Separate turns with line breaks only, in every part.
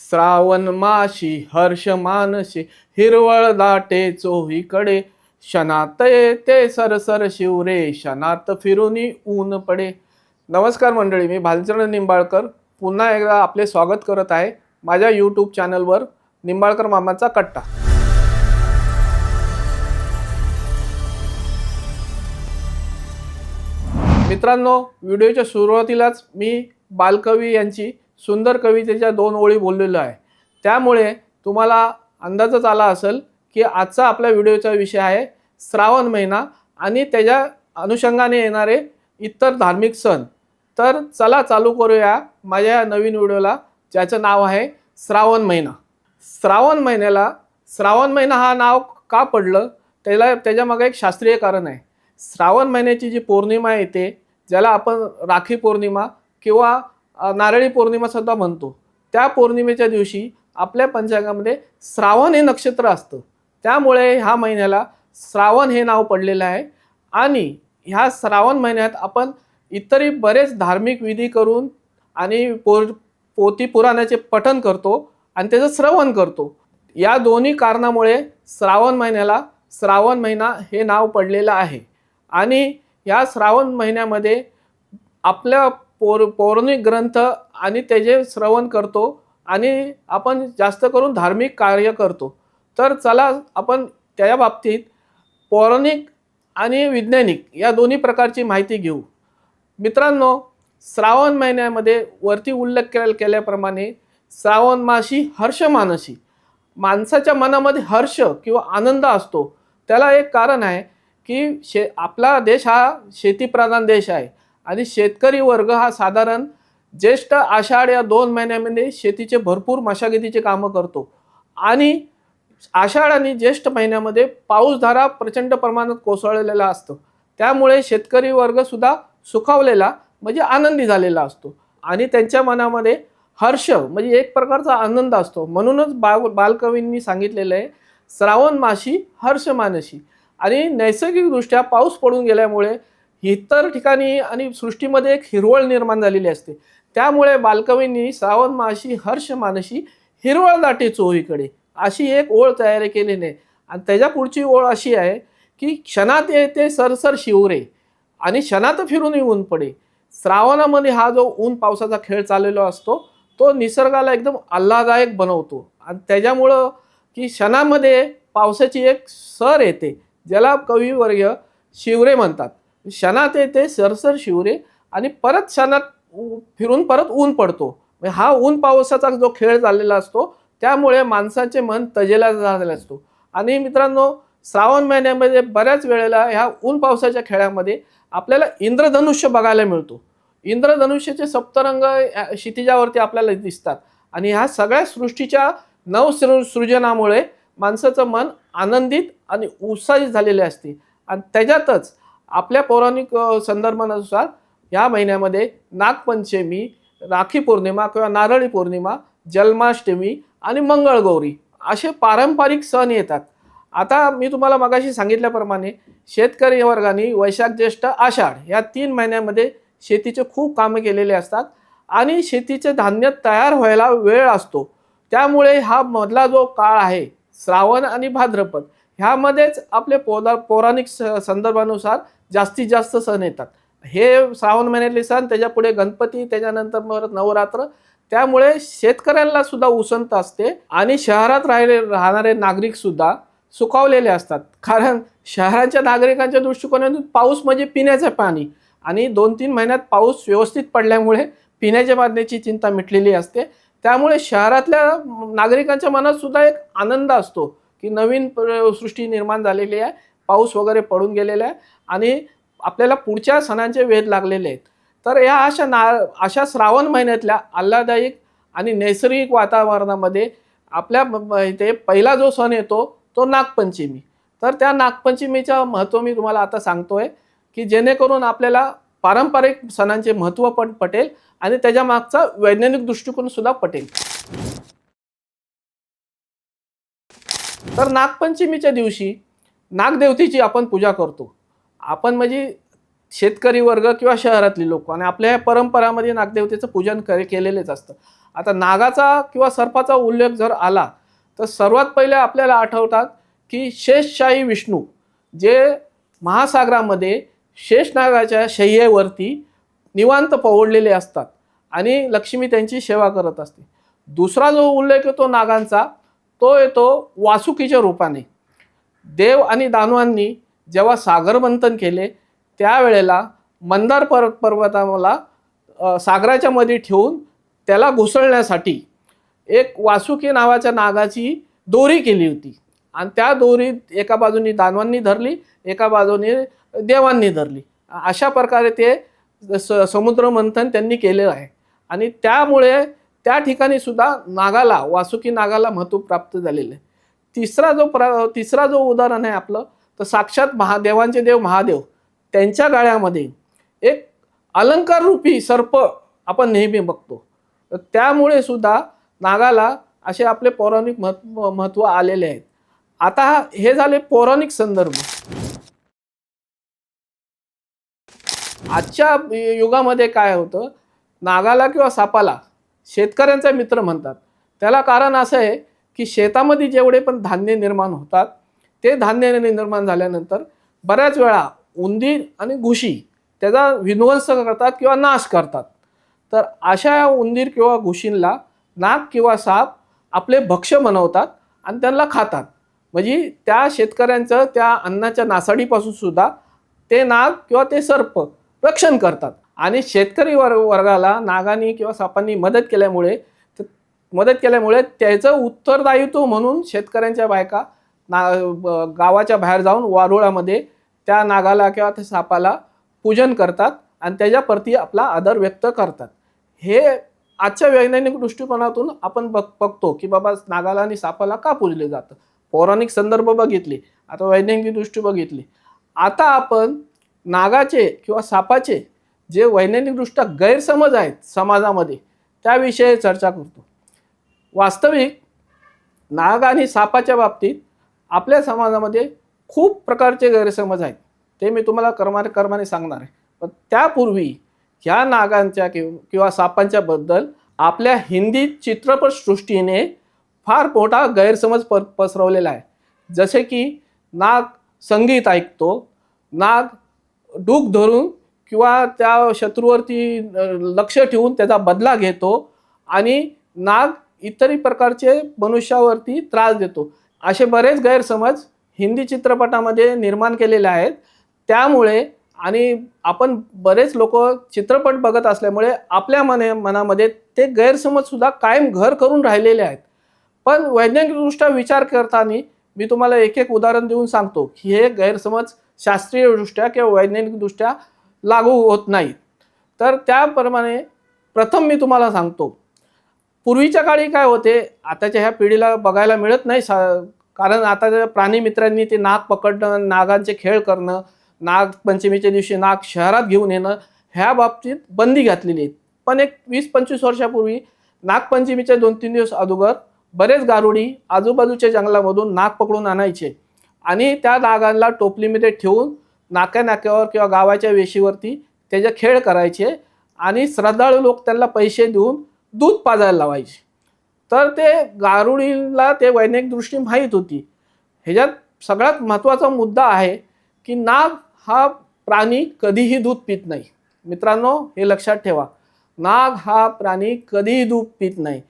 श्रावण माशी हर्ष मानशी हिरवळ दाटे चोहीकडे. क्षणात येते सरसर शिवरे क्षणात फिरूनी ऊन पडे. नमस्कार मंडळी मी भालचरण निंबाळकर. पुन्हा एकदा आपले स्वागत करत आहे माझ्या यूट्यूब चॅनलवर निंबाळकर मामाचा कट्टा. मित्रांनो व्हिडिओच्या सुरुवातीलाच मी बालकवी यांची सुंदर कवितेच्या दोन ओळी बोललेलो आहे. त्यामुळे तुम्हाला अंदाजच आला असेल की आजचा आपल्या व्हिडिओचा विषय आहे श्रावण महिना आणि त्याच्या अनुषंगाने येणारे इतर धार्मिक सण. तर चला चालू करूया माझ्या या नवीन व्हिडिओला ज्याचं नाव आहे श्रावण महिना. श्रावण महिन्याला श्रावण महिना हा नाव का पडलं? त्याला त्याच्यामागे एक शास्त्रीय कारण आहे. श्रावण महिन्याची जी पौर्णिमा येते ज्याला आपण राखी पौर्णिमा किंवा नारळी पौर्णिमा सुद्धा म्हणतो. त्या पौर्णिमेच्या दिवशी आपल्या पंचांगामध्ये श्रावण हे नक्षत्र असतं. त्यामुळे ह्या महिन्याला श्रावण हे नाव पडलेलं आहे. आणि ह्या श्रावण महिन्यात आपण इतरही बरेच धार्मिक विधी करून आणि पोर पोती पुराणाचे पठण करतो आणि त्याचं श्रवण करतो. या दोन्ही कारणामुळे श्रावण महिन्याला श्रावण महिना हे नाव पडलेलं आहे. आणि या श्रावण महिन्यामध्ये आपल्या पौर पौराणिक ग्रंथ आणि त्याचे श्रवण करतो आणि आपण जास्त करून धार्मिक कार्य करतो. तर चला आपण त्या बाबतीत पौराणिक आणि वैज्ञानिक या दोन्ही प्रकारची माहिती घेऊ. मित्रांनो श्रावण महिन्यामध्ये वरती उल्लेख केल केल्याप्रमाणे श्रावण माशी हर्ष मानसी. माणसाच्या मनामध्ये हर्ष किंवा आनंद असतो. त्याला एक कारण आहे की शे आपला देश हा शेतीप्रधान देश आहे. आणि शेतकरी वर्ग हा साधारण ज्येष्ठ आषाढ या दोन महिन्यामध्ये शेतीचे भरपूर मशागतीचे कामं करतो. आणि आषाढ आणि ज्येष्ठ महिन्यामध्ये पाऊसधारा प्रचंड प्रमाणात कोसळलेला असतो. त्यामुळे शेतकरी वर्गसुद्धा सुखावलेला म्हणजे आनंदी झालेला असतो. आणि त्यांच्या मनामध्ये हर्ष म्हणजे एक प्रकारचा आनंद असतो. म्हणूनच बाल बालकवींनी सांगितलेलं आहे श्रावण माशी हर्ष मानशी. आणि नैसर्गिकदृष्ट्या पाऊस पडून गेल्यामुळे इतर ठिकाणी आणि सृष्टीमध्ये एक हिरवळ निर्माण झालेली असते. त्यामुळे बालकवींनी श्रावण माशी हर्ष मानशी हिरवळ दाटे चोहीकडे. अशी एक ओळ तयार केलेली आहे आणि त्याच्या पुढची ओळ अशी आहे की क्षणात येते सरसर शिवरे आणि क्षणात फिरून ऊन पडे. श्रावणामध्ये हा जो ऊन पावसाचा खेळ चाललेला असतो तो निसर्गाला एकदम आल्हादायक बनवतो. आणि त्याच्यामुळं की क्षणामध्ये पावसाची एक सर येते ज्याला कविवर्य शिवरे म्हणतात. क्षणात येते सरसर शिवरे आणि परत क्षणात फिरून परत ऊन पडतो. म्हणजे हा ऊन पावसाचा जो खेळ चाललेला असतो त्यामुळे माणसाचे मन तजेला झालेलं असतो. आणि मित्रांनो श्रावण महिन्यामध्ये बऱ्याच वेळेला ह्या ऊन पावसाच्या खेळामध्ये आपल्याला इंद्रधनुष्य बघायला मिळतो. इंद्रधनुष्याचे सप्तरंग या क्षितिजावरती आपल्याला दिसतात. आणि ह्या सगळ्या सृष्टीच्या नवसृ सृजनामुळे माणसाचं मन आनंदित आणि उत्साहित झालेले असते. आणि त्याच्यातच आपल्या पौराणिक संदर्भानुसार या महिन्यामध्ये नागपंचमी राखी पौर्णिमा किंवा नारळी पौर्णिमा जन्माष्टमी आणि मंगळगौरी असे पारंपरिक सण येतात. आता मी तुम्हाला मगाशी सांगितल्याप्रमाणे शेतकरी वर्गाने वैशाख ज्येष्ठ आषाढ या तीन महिन्यामध्ये शेतीचे खूप कामं केलेले असतात आणि शेतीचे धान्य तयार व्हायला वेळ असतो. त्यामुळे हा मधला जो काळ आहे श्रावण आणि भाद्रपद ह्यामध्येच आपले पौरा पौराणिक स संदर्भानुसार जास्तीत जास्त सण येतात. हे श्रावण महिन्यातले सण त्याच्या पुढे गणपती त्याच्यानंतर परत नवरात्र. त्यामुळे शेतकऱ्यांना सुद्धा उसंत असते आणि शहरात राहिले राहणारे नागरिक सुद्धा सुखावलेले असतात. कारण शहराच्या नागरिकांच्या दृष्टिकोनातून पाऊस म्हणजे पिण्याचं पाणी. आणि दोन तीन महिन्यात पाऊस व्यवस्थित पडल्यामुळे पिण्याच्या पाण्याची चिंता मिटलेली असते. त्यामुळे शहरातल्या नागरिकांच्या मनात सुद्धा एक आनंद असतो. की नवीन सृष्टी निर्माण झालेली आहे पाऊस वगैरे पडून गेलेला आहे आणि आपल्याला पुढच्या सणांचे वेध लागलेले आहेत. तर या अशा ना अशा श्रावण महिन्यातल्या आल्हादायक आणि नैसर्गिक वातावरणामध्ये आपल्या इथे पहिला जो सण येतो तो नागपंचमी. तर त्या नागपंचमीचं महत्त्व मी तुम्हाला आता सांगतोय की जेणेकरून आपल्याला पारंपरिक सणांचे महत्त्व पण पटेल आणि त्याच्या मागचा वैज्ञानिक दृष्टिकोन सुद्धा पटेल. तर नागपंचमीच्या दिवशी नागदेवतेची आपण पूजा करतो. आपण म्हणजे शेतकरी वर्ग किंवा शहरातली लोक आणि आपल्या या परंपरामध्ये नागदेवतेचं पूजन करे केलेलेच असतं. आता नागाचा किंवा सर्पाचा उल्लेख जर आला तर सर्वात पहिले आपल्याला आठवतात की शेषशाही विष्णू जे महासागरामध्ये शेषनागाच्या शय्येवरती निवांत पवडलेले असतात आणि लक्ष्मी त्यांची सेवा करत असते. दुसरा जो उल्लेख येतो नागांचा तो येतो वासुकीच्या रूपाने. देव आणि दानवांनी जेव्हा सागरमंथन केले त्यावेळेला मंदार पर्वत पर्वताला सागराच्या मध्ये ठेवून त्याला घुसळण्यासाठी एक वासुकी नावाच्या नागाची दोरी केली होती. आणि त्या दोरीत एका बाजूनी दानवांनी धरली एका बाजूने देवांनी धरली. अशा प्रकारे ते स समुद्रमंथन त्यांनी केलेलं आहे. आणि त्यामुळे त्या ठिकाणी सुद्धा नागाला वासुकी नागाला महत्त्व प्राप्त झालेलं आहे. तिसरा जो प्र तिसरा जो उदाहरण आहे आपलं तर साक्षात महादेवांचे देव महादेव त्यांच्या गाळ्यामध्ये एक अलंकार रूपी सर्प आपण नेहमी बघतो. तर त्यामुळे सुद्धा नागाला असे आपले पौराणिक महत्त्व महत्त्व आलेले आहेत. आता हे झाले पौराणिक संदर्भ. आजच्या युगामध्ये काय होतं? नागाला किंवा सापाला शेतकऱ्यांचा मित्र म्हणतात. त्याला कारण असं आहे की शेतामध्ये जेवढे पण धान्य निर्माण होतात ते धान्य निर्माण झाल्यानंतर बऱ्याच वेळा उंदीर आणि घुशी त्याचा विध्वंस करतात किंवा नाश करतात. तर अशा उंदीर किंवा घुशींला नाग किंवा साप आपले भक्ष्य बनवतात आणि त्यांना खातात. म्हणजे त्या शेतकऱ्यांचं त्या अन्नाच्या नासाडीपासून सुद्धा ते नाग किंवा ते सर्प रक्षण करतात. आणि शेतकरी वर्ग वर्गाला नागांनी किंवा सापांनी मदत केल्यामुळे मदत केल्यामुळे त्याचं उत्तरदायित्व म्हणून शेतकऱ्यांच्या बायका ना गावाच्या बाहेर जाऊन वारुळामध्ये त्या नागाला किंवा त्या सापाला पूजन करतात आणि त्याच्याप्रती आपला आदर व्यक्त करतात. हे आजच्या वैज्ञानिक दृष्टिकोनातून आपण बघ बघतो की बाबा नागाला आणि सापाला का पूजले जातं? पौराणिक संदर्भ बघितले आता वैज्ञानिक दृष्टी बघितली. आता आपण नागाचे किंवा सापाचे जे वैज्ञानिकदृष्ट्या गैरसमज आहेत समाजामध्ये त्याविषयी चर्चा करतो. वास्तविक नाग आणि सापाच्या बाबतीत आपल्या समाजामध्ये खूप प्रकारचे गैरसमज आहेत. ते मी तुम्हाला कर्माने कर्माने सांगणार आहे. पण त्यापूर्वी ह्या नागांच्या किंवा किंवा सापांच्या बद्दल आपल्या हिंदी चित्रपटसृष्टीने फार मोठा गैरसमज प पसरवलेला आहे. जसे की नाग संगीत ऐकतो नाग डूक धरून किंवा त्या शत्रूवरती लक्ष ठेवून त्याचा बदला घेतो आणि नाग इतरही प्रकारचे मनुष्यावरती त्रास देतो. असे बरेच गैरसमज हिंदी चित्रपटामध्ये निर्माण केलेले आहेत. त्यामुळे आणि आपण बरेच लोक चित्रपट बघत असल्यामुळे आपल्या मने मनामध्ये ते गैरसमजसुद्धा कायम घर करून राहिलेले आहेत. पण वैज्ञानिकदृष्ट्या विचार करताना मी तुम्हाला एक एक उदाहरण देऊन सांगतो की हे गैरसमज शास्त्रीयदृष्ट्या किंवा वैज्ञानिकदृष्ट्या लागू होत नाहीत. तर त्याप्रमाणे प्रथम मी तुम्हाला सांगतो पूर्वीच्या काळी काय होते आताच्या ह्या पिढीला बघायला मिळत नाही सा कारण आता प्राणीमित्रांनी ते नाग पकडणं नागांचे खेळ करणं नागपंचमीच्या दिवशी नाग शहरात घेऊन येणं ह्या बाबतीत बंदी घातलेली आहे. पण एक वीस पंचवीस वर्षापूर्वी नागपंचमीच्या दोन तीन दिवस अगोदर बरेच गारुडी आजूबाजूच्या जंगलामधून नाग पकडून आणायचे आणि त्या नागांना टोपलीमध्ये ठेवून नाक्या नाक्यावर किंवा गावाच्या वेशीवरती त्याचे खेळ करायचे आणि श्रद्धाळू लोक त्यांना पैसे देऊन दूध पाजायला लावायचे. तर ते गारुडीला ते वैज्ञानिक दृष्टी माहीत होती. ह्याच्यात सगळ्यात महत्त्वाचा मुद्दा आहे की नाग हा प्राणी कधीही दूध पित नाही. मित्रांनो हे लक्षात ठेवा. नाग हा प्राणी कधीही दूध पित नाही.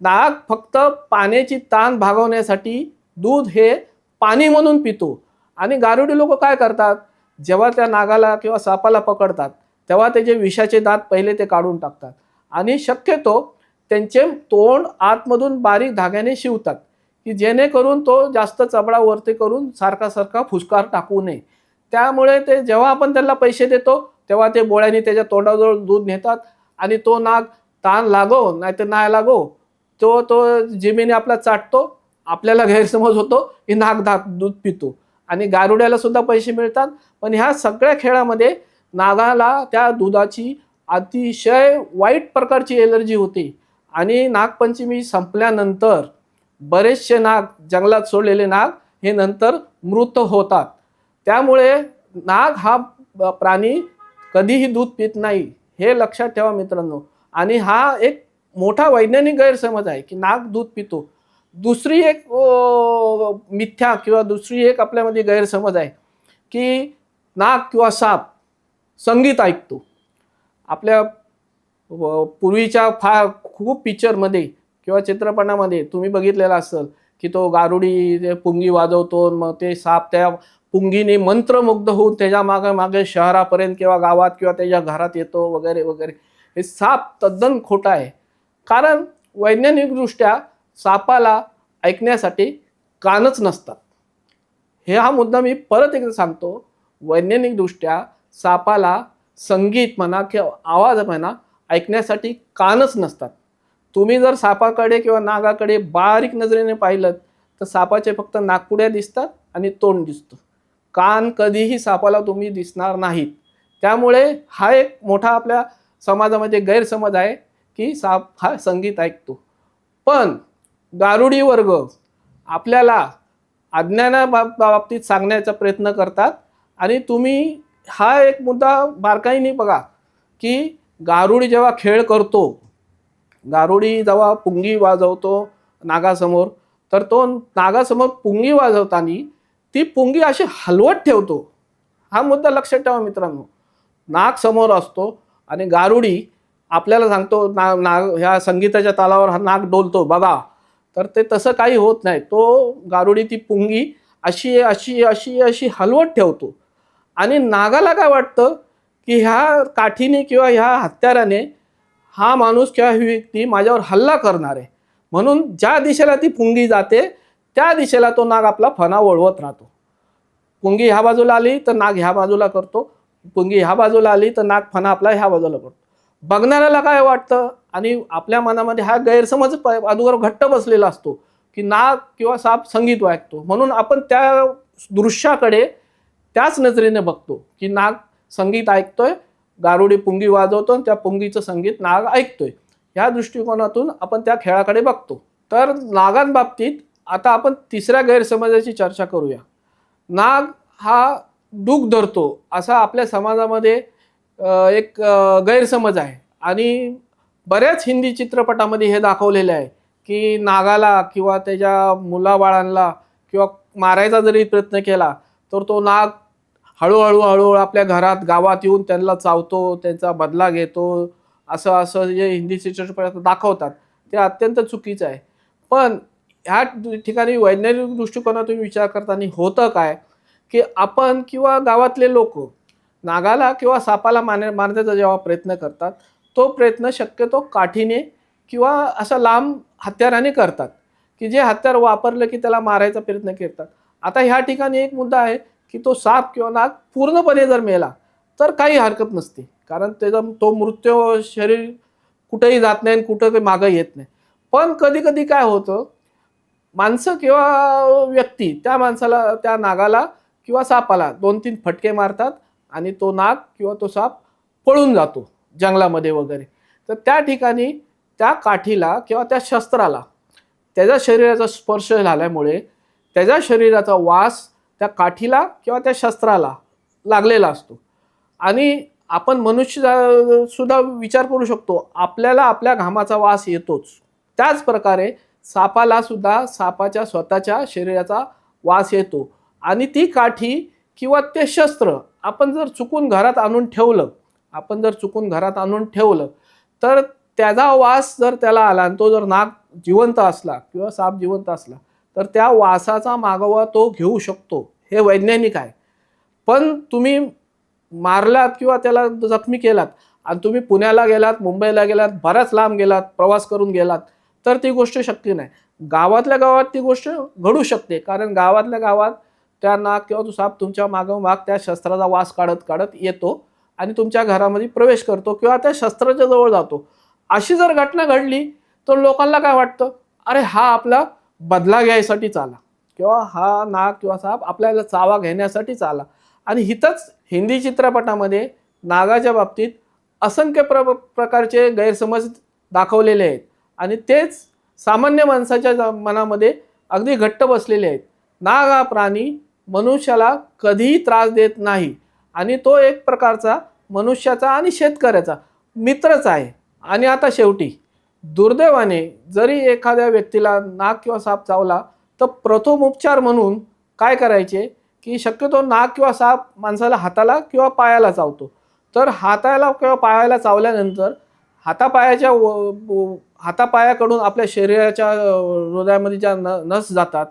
नाग फक्त पाण्याची ताण भागवण्यासाठी दूध हे पाणी म्हणून पितो. आणि गारुडी लोक काय करतात? जेव्हा त्या नागाला किंवा सापाला पकडतात तेव्हा त्याचे विषाचे दात पहिले ते काढून टाकतात. आणि शक्यतो त्यांचे तोंड आतमधून बारीक धाग्याने शिवतात की जेणेकरून तो जास्त चबडा वरती करून सारखा सारखा फुसकार टाकू नये. त्यामुळे ते जेव्हा आपण त्यांना पैसे देतो तेव्हा ते बोळ्याने त्याच्या तोंडाजवळ दूध नेतात आणि तो नाग ताण लागो नाहीतर नाही लागो. तो तो जिमीने आपला चाटतो आपल्याला गैरसमज होतो की नाग धाक दूध पितो. आणि गारुड्याला सुद्धा पैसे मिळतात. पण ह्या सगळ्या खेळामध्ये नागाला त्या दुधाची अतिशय वाईट प्रकारची एलर्जी होती. आणि नागपंचमी संपल्यानंतर बरेचसे नाग जंगलात सोडलेले नाग हे नंतर मृत होतात. त्यामुळे नाग हा प्राणी कधीही दूध पित नाही हे लक्षात ठेवा मित्रांनो. आणि हा एक मोठा वैज्ञानिक गैरसमज आहे की नाग दूध पितो. दुसरी एक मिथ्या किंवा दुसरी एक आपल्यामध्ये गैरसमज आहे की नाक किंवा साप संगीत ऐकतो. आपल्या व- पूर्वीच्या फार खूप पिक्चरमध्ये किंवा चित्रपटामध्ये तुम्ही बघितलेलं असेल की तो गारुडी पुंगी वाजवतो मग ते साप त्या पुंगीने मंत्रमुग्ध होऊन त्याच्यामागे मागे शहरापर्यंत किंवा गावात किंवा त्याच्या घरात येतो वगैरे वगैरे. हे साप तद्दन खोटं आहे. कारण वैज्ञानिकदृष्ट्या सापाला ऐकण्यासाठी कानच नसतात. हे हा मुद्दा मी परत एकदा सांगतो. वैज्ञानिकदृष्ट्या सापाला संगीत म्हणा किंवा आवाज म्हणा ऐकण्यासाठी कानच नसतात. तुम्ही जर सापाकडे किंवा नागाकडे बारीक नजरेने पाहिलं तर सापाचे फक्त नागपुड्या दिसतात आणि तोंड दिसतं. कान कधीही सापाला तुम्ही दिसणार नाहीत. त्यामुळे हा एक मोठा आपल्या समाजामध्ये गैरसमज आहे की साप हा संगीत ऐकतो. पण गारुडी वर्ग आपल्याला अज्ञाना बाब- बाबतीत सांगण्याचा प्रयत्न करतात. आणि तुम्ही हा एक मुद्दा बारकाईने बघा की गारुडी जेव्हा खेळ करतो गारुडी जेव्हा पुंगी वाजवतो नागासमोर तर तो नागासमोर पुंगी वाजवताना ती पुंगी अशी हलवत ठेवतो. हा मुद्दा लक्षात ठेवा मित्रांनो. नाग समोर असतो आणि गारुडी आपल्याला सांगतो ना नाग ह्या संगीताच्या तालावर हा नाग डोलतो. बघा तर ते तसं काही होत नाही. तो गारुडी ती पुंगी अशी अशी अशी अशी हलवत ठेवतो. आणि नागाला काय वाटतं की ह्या काठीने किंवा ह्या हत्याराने हा माणूस किंवा ही व्यक्ती माझ्यावर हल्ला करणार आहे. म्हणून ज्या दिशेला ती पुंगी जाते त्या दिशेला तो नाग आपला फणा वळवत राहतो. पुंगी ह्या बाजूला आली तर नाग ह्या बाजूला करतो. पुंगी ह्या बाजूला आली तर नाग फणा आपला ह्या बाजूला करतो. बघणाऱ्याला काय वाटतं? आणि आपल्या मनामध्ये हा गैरसमज प- अगोदर घट्ट बसलेला असतो की नाग किंवा साप संगीत ऐकतो म्हणून आपण त्या दृश्याकडे त्याच नजरेने बघतो की नाग संगीत ऐकतोय गारुडी पुंगी वाजवतो आणि त्या पुंगीचं संगीत नाग ऐकतोय. ह्या दृष्टिकोनातून आपण त्या खेळाकडे बघतो. तर नागांबाबतीत आता आपण तिसऱ्या गैरसमजाची चर्चा करूया. नाग हा दुःख धरतो असा आपल्या समाजामध्ये एक गैरसमज आहे. आणि बऱ्याच हिंदी चित्रपटामध्ये हे दाखवलेलं आहे की नागाला किंवा त्याच्या मुलाबाळांना किंवा मारायचा जरी प्रयत्न केला तर तो नाग हळूहळू हळूहळू आपल्या घरात गावात येऊन त्यांना चावतो त्यांचा बदला घेतो असं असं जे हिंदी चित्रपटात दाखवतात ते अत्यंत चुकीचं आहे. पण ह्या ठिकाणी वैज्ञानिक दृष्टिकोनातून विचार करताना होतं काय की आपण किंवा गावातले लोक नागाला किंवा सापाला मार मारण्याचा जेव्हा प्रयत्न करतात तो प्रयत्न शक्यतो काठीने किंवा असा लांब हत्याराने करतात की जे हत्यार वापरलं की त्याला मारायचा प्रयत्न करतात. आता ह्या ठिकाणी एक मुद्दा आहे की तो साप किंवा नाग पूर्णपणे जर मेला तर काही हरकत नसते. कारण त्याचा तो मृत्यू शरीर कुठेही जात नाही आणि कुठं काही मागं येत नाही. पण कधी कधी काय होतं माणसं किंवा व्यक्ती त्या माणसाला त्या नागाला किंवा सापाला दोन तीन फटके मारतात आणि तो नाग किंवा तो साप पळून जातो. जंगलामध्ये वगैरे. तर त्या ठिकाणी त्या काठीला किंवा त्या शस्त्राला त्याच्या शरीराचा स्पर्श झाल्यामुळे त्याच्या शरीराचा वास त्या काठीला किंवा त्या शस्त्राला लागलेला असतो. आणि आपण मनुष्य सुद्धा विचार करू शकतो आपल्याला आपल्या घामाचा वास येतोच. त्याच प्रकारे सापाला सुद्धा सापाच्या स्वतःच्या शरीराचा वास येतो. आणि ती काठी किंवा ते शस्त्र आपण जर चुकून घरात आणून ठेवलं आपण जर चुकून घरात आणून ठेवलं तर त्याचा वास जर त्याला आला आणि तो जर नाग जिवंत असला किंवा साप जिवंत असला तर त्या वासाचा मागोवा तो घेऊ शकतो. हे वैज्ञानिक आहे. पण तुम्ही मारलात किंवा त्याला जखमी केलात आणि तुम्ही पुण्याला गेलात मुंबईला गेलात बराच लांब गेलात प्रवास करून गेलात तर ती गोष्ट शक्य नाही. गावातल्या गावात ती गोष्ट घडू शकते. कारण गावातल्या गावात त्या नाग किंवा तो साप तुमच्या मागोमाग त्या शस्त्राचा वास काढत काढत येतो. आणि तुमच्या घरामध्ये प्रवेश करतो किंवा त्या शस्त्राच्या जवळ जातो. अशी जर घटना घडली तर लोकांना काय वाटतं? अरे हा आपला बदला घ्यायसाठीच आला किंवा हा नाग किंवा साप आपल्याला चावा घेण्यासाठीच आला आणि हिथंच हिंदी चित्रपटामध्ये नागाच्या बाबतीत असंख्य प्र प्रकारचे गैरसमज दाखवलेले आहेत. आणि तेच सामान्य माणसाच्या मनामध्ये अगदी घट्ट बसलेले आहेत. नाग हा प्राणी मनुष्याला कधीही त्रास देत नाही. आणि तो एक प्रकारचा मनुष्याचा आणि शेतकऱ्याचा मित्रच आहे. आणि आता शेवटी दुर्दैवाने जरी एखाद्या व्यक्तीला नाक किंवा साप चावला तर प्रथम उपचार म्हणून काय करायचे की शक्यतो नाक किंवा साप माणसाला हाताला किंवा पायाला चावतो. तर हाताला किंवा पायाला चावल्यानंतर हातापायाच्या व- हातापायाकडून आपल्या शरीराच्या हृदयामध्ये ज्या न नस जातात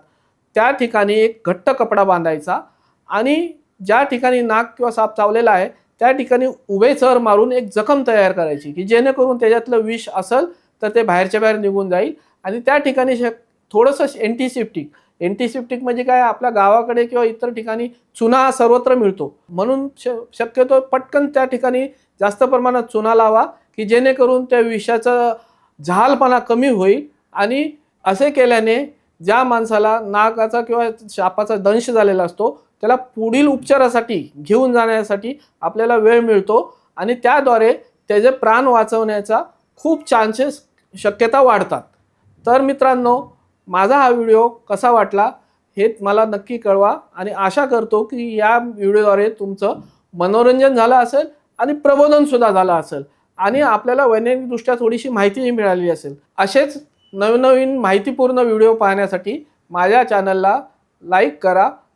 त्या ठिकाणी एक घट्ट कपडा बांधायचा आणि ज्या ठिकाणी नाक किंवा साप चावलेला आहे त्या ठिकाणी उभे चर मारून एक जखम तयार करायची की जेणेकरून त्याच्यातलं विष असेल तर ते बाहेरच्या बाहेर निघून जाईल. आणि त्या ठिकाणी शक थोडंसं एंटीसिप्टिक एंटीसिप्टिक म्हणजे काय? आपल्या गावाकडे किंवा इतर ठिकाणी चुना हा सर्वत्र मिळतो. म्हणून श शक्यतो पटकन त्या ठिकाणी जास्त प्रमाणात चुना लावा की जेणेकरून त्या विषाचा जहालपणा कमी होईल. आणि असे केल्याने ज्या माणसाला नाकाचा किंवा शापाचा दंश झालेला असतो त्याला पुढील उपचारासाठी घेऊन जाण्यासाठी आपल्याला वेळ मिळतो आणि त्याद्वारे त्याचे प्राण वाचवण्याचा खूप चान्सेस शक्यता वाढतात. तर मित्रांनो माझा हा व्हिडिओ कसा वाटला हे मला नक्की कळवा आणि आशा करतो की या व्हिडिओद्वारे तुमचं मनोरंजन झालं असेल आणि प्रबोधनसुद्धा झालं असेल आणि आपल्याला वैज्ञानिकदृष्ट्या थोडीशी माहितीही मिळाली असेल. असेच नवनवीन माहितीपूर्ण व्हिडिओ पाहण्यासाठी माझ्या चॅनलला लाईक करा